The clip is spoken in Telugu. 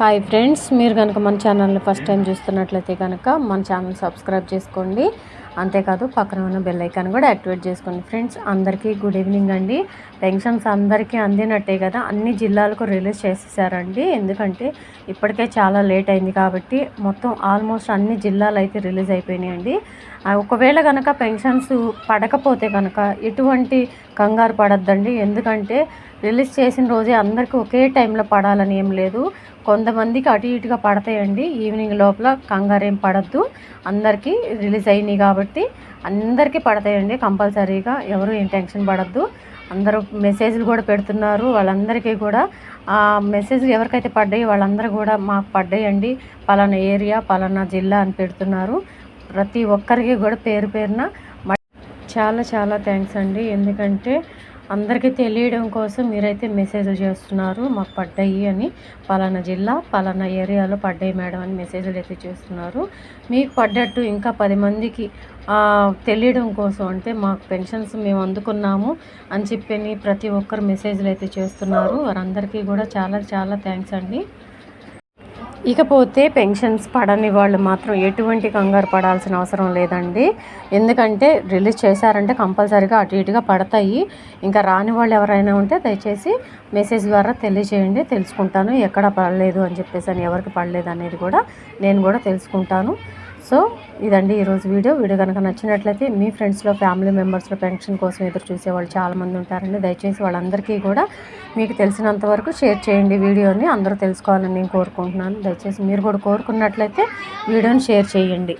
హాయ్ ఫ్రెండ్స్ మీరు కనుక మన ఛానల్ని ఫస్ట్ టైం చూస్తున్నట్లయితే కనుక మన ఛానల్ సబ్స్క్రైబ్ చేసుకోండి. అంతేకాదు పక్కన ఉన్న బెల్ ఐకాన్ కూడా యాక్టివేట్ చేసుకోండి ఫ్రెండ్స్. అందరికీ గుడ్ ఈవినింగ్ అండి. పెన్షన్స్ అందరికీ అందినట్టే కదా అన్ని జిల్లాలకు రిలీజ్ చేసేసారండి. ఎందుకంటే ఇప్పటికే చాలా లేట్ అయింది కాబట్టి మొత్తం ఆల్మోస్ట్ అన్ని జిల్లాలు అయితే రిలీజ్ అయిపోయినాయండి. ఒకవేళ కనుక పెన్షన్స్ పడకపోతే కనుక ఎటువంటి కంగారు పడద్దండి. ఎందుకంటే రిలీజ్ చేసిన రోజే అందరికీ ఒకే టైంలో పడాలని ఏం లేదు. కొంతమందికి అటు ఇటుగా పడతాయండి. ఈవినింగ్ లోపల కంగారేం పడద్దు. అందరికీ రిలీజ్ అయినాయి కాబట్టి అందరికీ పడతాయండి కంపల్సరీగా. ఎవరు ఏం టెన్షన్ పడద్దు. అందరూ మెసేజ్లు కూడా పెడుతున్నారు. వాళ్ళందరికీ కూడా ఆ మెసేజ్ ఎవరికైతే పడ్డాయి వాళ్ళందరూ కూడా మాకు పడ్డాయండి. పలానా ఏరియా పలానా జిల్లా అని పెడుతున్నారు. ప్రతి ఒక్కరికి కూడా పేరు పేరున చాలా చాలా థ్యాంక్స్ అండి. ఎందుకంటే అందరికీ తెలియడం కోసం మీరైతే మెసేజ్లు చేస్తున్నారు మాకు పడ్డాయి అని. పలానా జిల్లా పలానా ఏరియాలో పడ్డాయి మేడం అని మెసేజ్లు అయితే చేస్తున్నారు. మీకు పడ్డట్టు ఇంకా పది మందికి తెలియడం కోసం. అంటే మాకు పెన్షన్స్ మేము అందుకున్నాము అని చెప్పని ప్రతి ఒక్కరు మెసేజ్లు అయితే చేస్తున్నారు. వారందరికీ కూడా చాలా చాలా థ్యాంక్స్ అండి. ఇకపోతే పెన్షన్స్ పడని వాళ్ళు మాత్రం ఎటువంటి కంగారు పడాల్సిన అవసరం లేదండి. ఎందుకంటే రిలీజ్ చేశారంటే కంపల్సరీగా అటు ఇటుగా పడతాయి. ఇంకా రాని వాళ్ళు ఎవరైనా ఉంటే దయచేసి మెసేజ్ ద్వారా తెలియజేయండి. తెలుసుకుంటాను ఎక్కడ పడలేదు అని చెప్పేసి అని ఎవరికి పడలేదు అనేది కూడా నేను కూడా తెలుసుకుంటాను. సో ఇదండి ఈరోజు వీడియో. వీడియో కనుక నచ్చినట్లయితే మీ ఫ్రెండ్స్లో ఫ్యామిలీ మెంబర్స్లో పెన్షన్ కోసం ఎదురు చూసే వాళ్ళు చాలామంది ఉంటారండి. దయచేసి వాళ్ళందరికీ కూడా మీకు తెలిసినంత వరకు షేర్ చేయండి వీడియోని. అందరూ తెలుసుకోవాలని నేను కోరుకుంటున్నాను. దయచేసి మీరు కూడా కోరుకున్నట్లయితే వీడియోని షేర్ చేయండి.